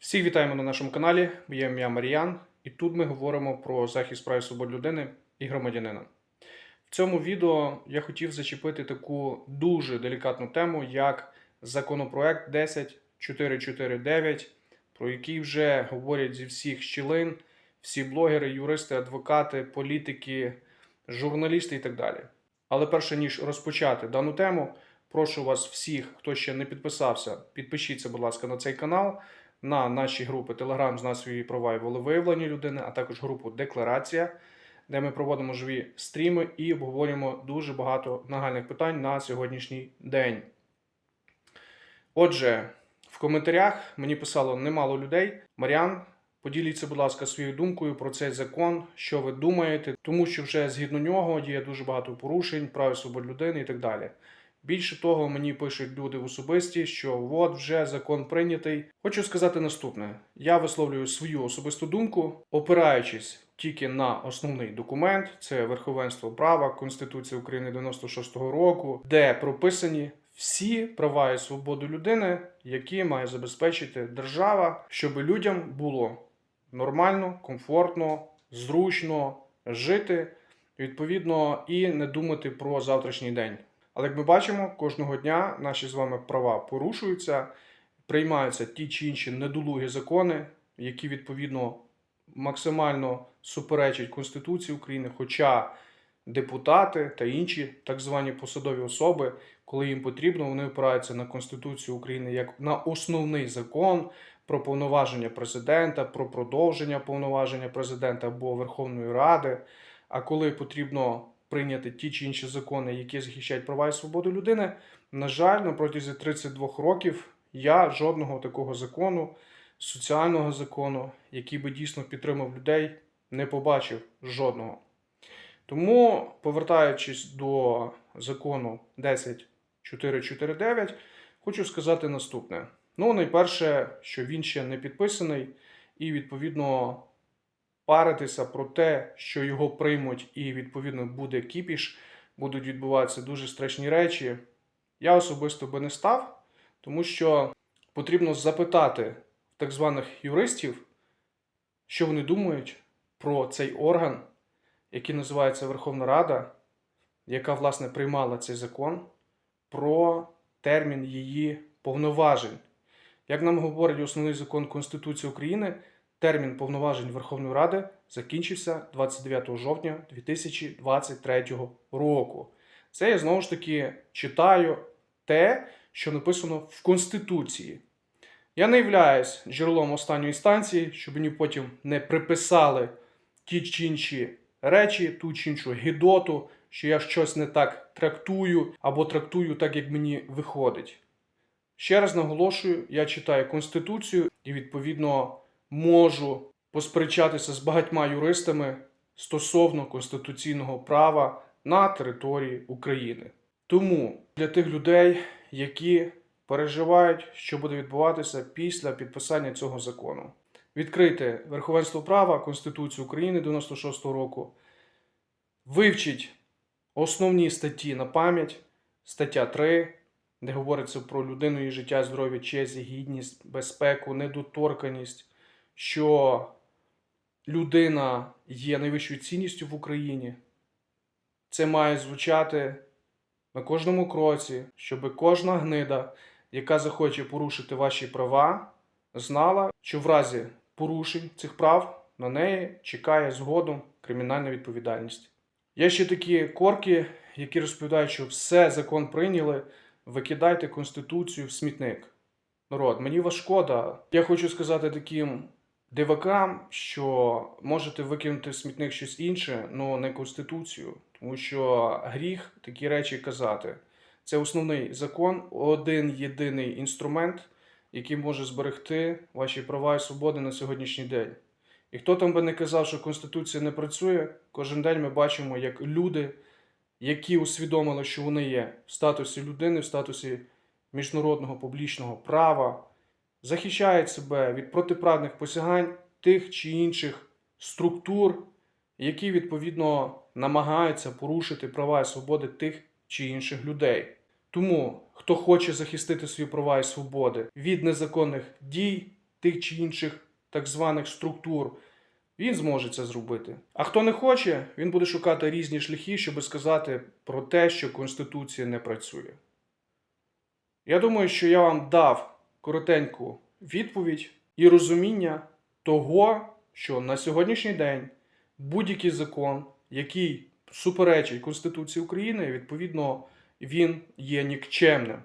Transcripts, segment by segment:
Всіх вітаємо на нашому каналі. Моє ім'я Маріян, і тут ми говоримо про захист прав і свобод людини і громадянина. В цьому відео я хотів зачепити таку дуже делікатну тему, як законопроект 10449, про який вже говорять зі всіх щілин всі блогери, юристи, адвокати, політики, журналісти і так далі. Але перше ніж розпочати дану тему, прошу вас всіх, хто ще не підписався, підпишіться, будь ласка, на цей канал, на наші групи Telegram з свої права і волевиявлення людини, а також групу Декларація, де ми проводимо живі стріми і обговорюємо дуже багато нагальних питань на сьогоднішній день. Отже, в коментарях мені писало немало людей. Маріан, поділіться, будь ласка, своєю думкою про цей закон, що ви думаєте, тому що вже згідно нього є дуже багато порушень, прав і свобод людини і так далі. Більше того, мені пишуть люди в особисті, що от вже закон прийнятий. Хочу сказати наступне: я висловлюю свою особисту думку, опираючись тільки на основний документ, це верховенство права, Конституція України 96-го року, де прописані всі права і свободи людини, які має забезпечити держава, щоб людям було нормально, комфортно, зручно жити, відповідно, і не думати про завтрашній день. Але як ми бачимо, кожного дня наші з вами права порушуються, приймаються ті чи інші недолугі закони, які відповідно максимально суперечать Конституції України, хоча депутати та інші так звані посадові особи, коли їм потрібно, вони опираються на Конституцію України як на основний закон про повноваження президента, про продовження повноваження президента або Верховної Ради. А коли потрібно прийняти ті чи інші закони, які захищають права і свободу людини, на жаль, на протязі 32 років я жодного такого закону, соціального закону, який би дійсно підтримав людей, не побачив жодного. Тому, повертаючись до закону 10449, хочу сказати наступне. Ну, найперше, що він ще не підписаний, і відповідно паритися про те, що його приймуть, і відповідно буде кіпіш, будуть відбуватися дуже страшні речі. Я особисто би не став, тому що потрібно запитати так званих юристів, що вони думають про цей орган, який називається Верховна Рада, яка власне приймала цей закон, про термін її повноважень. Як нам говорить основний закон Конституції України, термін повноважень Верховної Ради закінчився 29 жовтня 2023 року. Це я знову ж таки читаю те, що написано в Конституції. Я не являюсь джерелом останньої інстанції, щоб мені потім не приписали ті чи інші речі, ту чи іншу гідоту, що я щось не так трактую або трактую так, як мені виходить. Ще раз наголошую, я читаю Конституцію і, відповідно, можу посперечатися з багатьма юристами стосовно конституційного права на території України. Тому для тих людей, які переживають, що буде відбуватися після підписання цього закону, відкрийте верховенство права Конституцію України 96-го року, вивчіть основні статті на пам'ять, стаття 3 де говориться про людину, її життя, здоров'я, честь, гідність, безпеку, недоторканість, що людина є найвищою цінністю в Україні. Це має звучати на кожному кроці, щоб кожна гнида, яка захоче порушити ваші права, знала, що в разі порушень цих прав на неї чекає згодом кримінальна відповідальність. Є ще такі корки, які розповідають, що все закон прийняли викидайте Конституцію в смітник. Народ, мені вас шкода. Я хочу сказати таким дивакам, що можете викинути смітник щось інше, але не Конституцію. Тому що гріх такі речі казати. Це основний закон, один єдиний інструмент, який може зберегти ваші права і свободи на сьогоднішній день. І хто там би не казав, що Конституція не працює, кожен день ми бачимо, як люди які усвідомили, що вони є в статусі людини, в статусі міжнародного публічного права, захищають себе від протиправних посягань тих чи інших структур, які відповідно намагаються порушити права і свободи тих чи інших людей. Тому, хто хоче захистити свої права і свободи від незаконних дій, тих чи інших так званих структур, він зможе це зробити. А хто не хоче, він буде шукати різні шляхи, щоб сказати про те, що Конституція не працює. Я думаю, що я вам дав коротеньку відповідь і розуміння того, що на сьогоднішній день будь-який закон, який суперечить Конституції України, відповідно, він є нікчемним.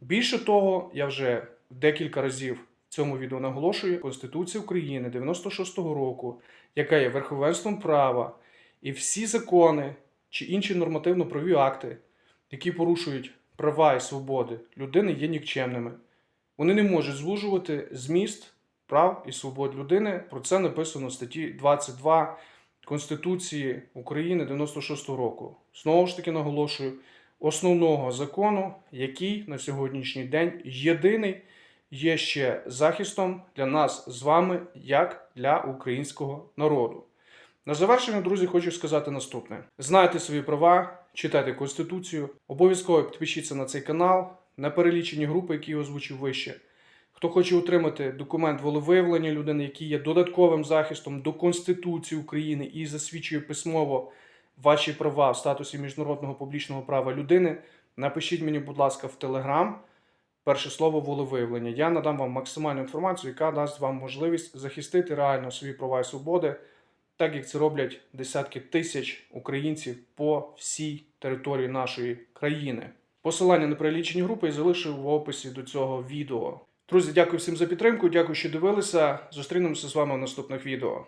Більше того, я вже декілька разів в цьому відео наголошую, Конституція України 96-го року, яка є верховенством права, і всі закони чи інші нормативно-правові акти, які порушують права і свободи людини, є нікчемними. Вони не можуть звужувати зміст прав і свобод людини. Про це написано в статті 22 Конституції України 96-го року. Знову ж таки наголошую, основного закону, який на сьогоднішній день єдиний є ще захистом для нас з вами, як для українського народу. На завершення, друзі, хочу сказати наступне: знайте свої права, читайте Конституцію, обов'язково підпишіться на цей канал, на перелічені групи, які я озвучив вище. Хто хоче отримати документ волевиявлення людини, який є додатковим захистом до Конституції України і засвідчує письмово ваші права в статусі міжнародного публічного права людини, напишіть мені, будь ласка, в Телеграм перше слово волевиявлення. Я надам вам максимальну інформацію, яка дасть вам можливість захистити реально свої права і свободи, так як це роблять десятки тисяч українців по всій території нашої країни. Посилання на перелічені групи я залишив в описі до цього відео. Друзі, дякую всім за підтримку. Дякую, що дивилися. Зустрінемося з вами в наступних відео.